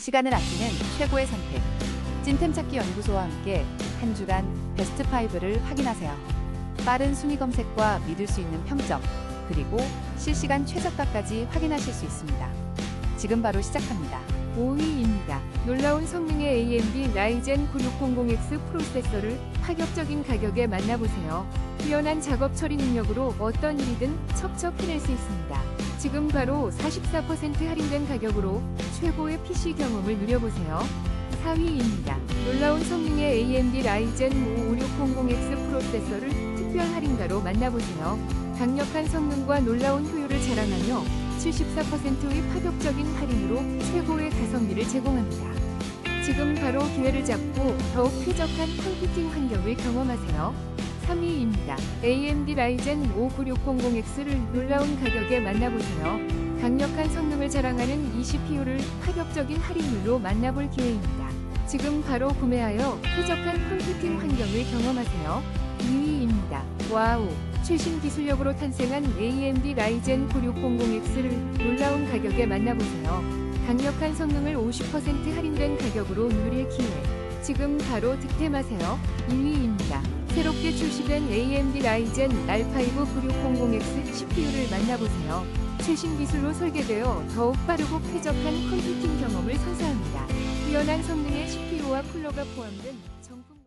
시간을 아끼는 최고의 선택. 찐템 찾기 연구소와 함께 한 주간 베스트 5를 확인하세요. 빠른 순위 검색과 믿을 수 있는 평점, 그리고 실시간 최저가까지 확인하실 수 있습니다. 지금 바로 시작합니다. 5위입니다. 놀라운 성능의 AMD 라이젠 9600X 프로세서를 파격적인 가격에 만나보세요. 뛰어난 작업 처리 능력으로 어떤 일이든 척척 해낼 수 있습니다. 지금 바로 44% 할인된 가격으로 최고의 PC 경험을 누려보세요. 4위입니다. 놀라운 성능의 AMD 라이젠 5600X 프로세서를 특별 할인가로 만나보세요. 강력한 성능과 놀라운 효율을 자랑하며 74%의 파격적인 할인으로 최고의 가성비를 제공합니다. 지금 바로 기회를 잡고 더욱 쾌적한 컴퓨팅 환경을 경험하세요. 3위입니다. AMD 라이젠 59600X를 놀라운 가격에 만나보세요. 강력한 성능을 자랑하는 이 CPU를 파격적인 할인율로 만나볼 기회입니다. 지금 바로 구매하여 쾌적한 컴퓨팅 환경을 경험하세요. 2위입니다. 와우! 최신 기술력으로 탄생한 AMD 라이젠 9600X를 놀라운 가격에 만나보세요. 강력한 성능을 50% 할인된 가격으로 누릴 기회. 지금 바로 득템하세요. 2위입니다. 새롭게 출시된 AMD 라이젠 R5 9600X CPU를 만나보세요. 최신 기술로 설계되어 더욱 빠르고 쾌적한 컴퓨팅 경험을 선사합니다. 뛰어난 성능의 CPU와 쿨러가 포함된 정품